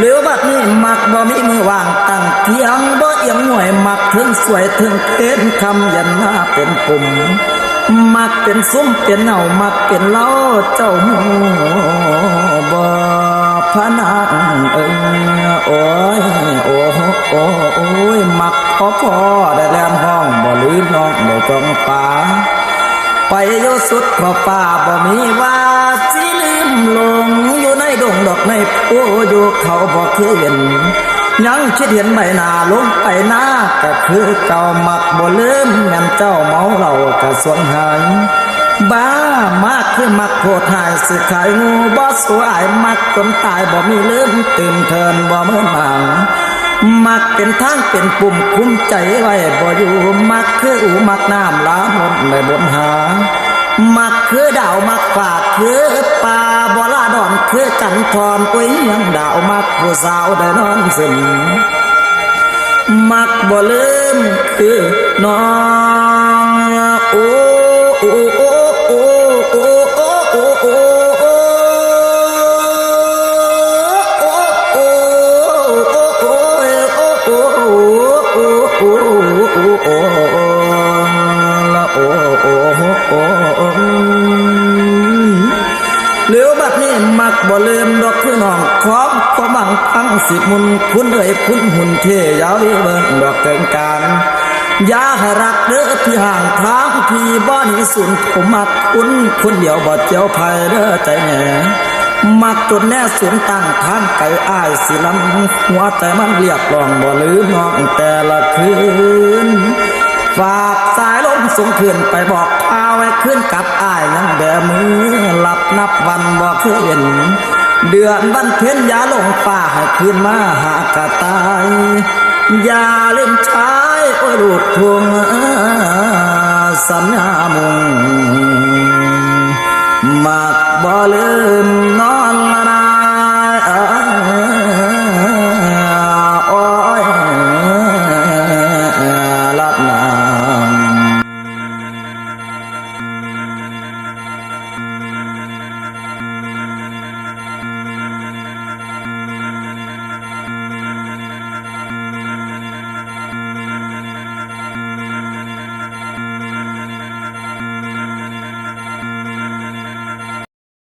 เหลือบัดนี้มักบ่มีมือวางตั้งเทียงบ่เอียงหน่วยมักถึงสวยถึงเทนคำยันหน้าเป็นปุ่มมักเป็นซุ้มเป็นเหนามักเป็นเล่าเจ้าหูบ่พะนางเอิงโอ้ยโอ้โหโอ้โอ้ยมักพอพอได้แลมห้องบ่ลืมน้องบ่จองป่าไปโยสุดขอป่าบ่มีว่าสิลืมลง ในดงดอกในผู้อยู่เขาบ่เคยเห็น ยังคิดเห็นใบหน้าลงไปหน้าก็คือเก่ามักบ่ลืมแม่นเจ้าเมาเหล้าก็สวงหายบ้ามากคือมักโพดหายสิขายงูบ่สวยมักจนตายบ่มีลืมตื่นเทินบ่เมื่อหมางมักเป็นทางเป็นปุ่มคุ้มใจไว้บ่อยู่มักคืออูมักน้ำลาหมดในบนหา มักคือดาวมักฝากคือป่าบ่ลาดอนคือจันทรอุ้ยยังดาวมักผู้สาวได้นอนซึมมักบ่ลืมคือน้องโอ้โอ้โอ้โอ้โอ้โอ้โอ้โอ้โอ้ เหลือบัดนี้มักบ่ลืมดอกคือน้องของก็มังพังสิบมุนคุณเอ่ยคุณหุ่นเทยาวเบิ่งดอกเกิงกางยาให้รักเด้อที่ห่างทางพี่บ้านีสุนผมมักคุณคุนเดียวบ่เจียวภัยเด้อใจแหน่มักจนแน่สวนตั้งทางไก่อ้ายสิลำหัวใจมันเรียกร้องบ่ลืมน้องแต่ละคืน ฝากสายลมส่งคืนไปบอก ไว้ขึ้นกับอ้ายยังเดือมือหลับนับวันบ่เคยเห็น เดือนวันเพ็ญยาลงป่าให้คืนมาหากะตายอย่าลืมชายโอ้ยลูกทวงสัญญามุงมักบ่ลืมน้อ